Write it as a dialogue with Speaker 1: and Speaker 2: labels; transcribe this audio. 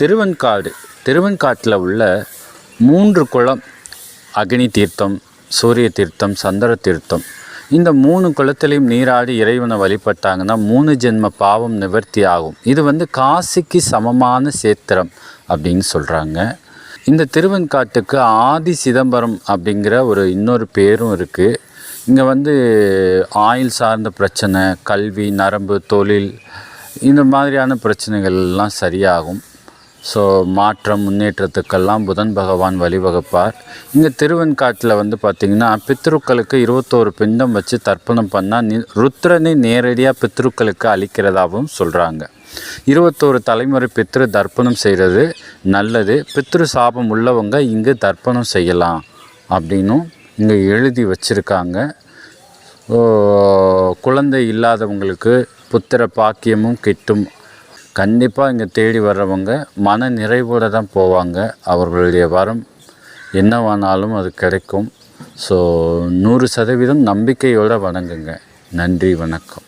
Speaker 1: திருவெண்காடு திருவெண்காட்டில் உள்ள மூன்று குளம் அக்னி தீர்த்தம் சூரிய தீர்த்தம் சந்திர தீர்த்தம். இந்த மூணு குளத்திலையும் நீராடி இறைவனை வழிபட்டாங்கன்னா மூணு ஜென்ம பாவம் நிவர்த்தி ஆகும். இது வந்து காசிக்கு சமமான சேத்திரம் அப்படின்னு சொல்கிறாங்க இந்த திருவெண்காட்டுக்கு ஆதி சிதம்பரம் அப்படிங்கிற ஒரு இன்னொரு பேரும் இருக்குது இங்கே வந்து ஆயில் சார்ந்த பிரச்சனை கல்வி நரம்பு தொழில் இந்த மாதிரியான பிரச்சனைகள் எல்லாம் சரியாகும். ஸோ மாற்றம் முன்னேற்றத்துக்கெல்லாம் புதன் பகவான் வழிவகுப்பார். இங்கே திருவெண்காட்டில் வந்து பார்த்திங்கன்னா பித்ருக்களுக்கு இருபத்தோரு பிண்டம் வச்சு தர்ப்பணம் பண்ணால் நி ருத்ரனை நேரடியாக பித்ருக்களுக்கு அளிக்கிறதாகவும் சொல்கிறாங்க இருபத்தோரு தலைமுறை பித்ரு தர்ப்பணம் செய்கிறது நல்லது. பித்ரு சாபம் உள்ளவங்க இங்கு தர்ப்பணம் செய்யலாம் அப்படின்னும் இங்கே எழுதி வச்சுருக்காங்க. குழந்தை இல்லாதவங்களுக்கு புத்திர பாக்கியமும் கிட்டும் கண்டிப்பாக இங்கே தேடி வர்றவங்க மன நிறைவோடு தான் போவாங்க. அவர்களுடைய வரம் என்னவானாலும் அது கிடைக்கும். ஸோ நூறு சதவீதம் நம்பிக்கையோடு வணங்குங்க. நன்றி வணக்கம்.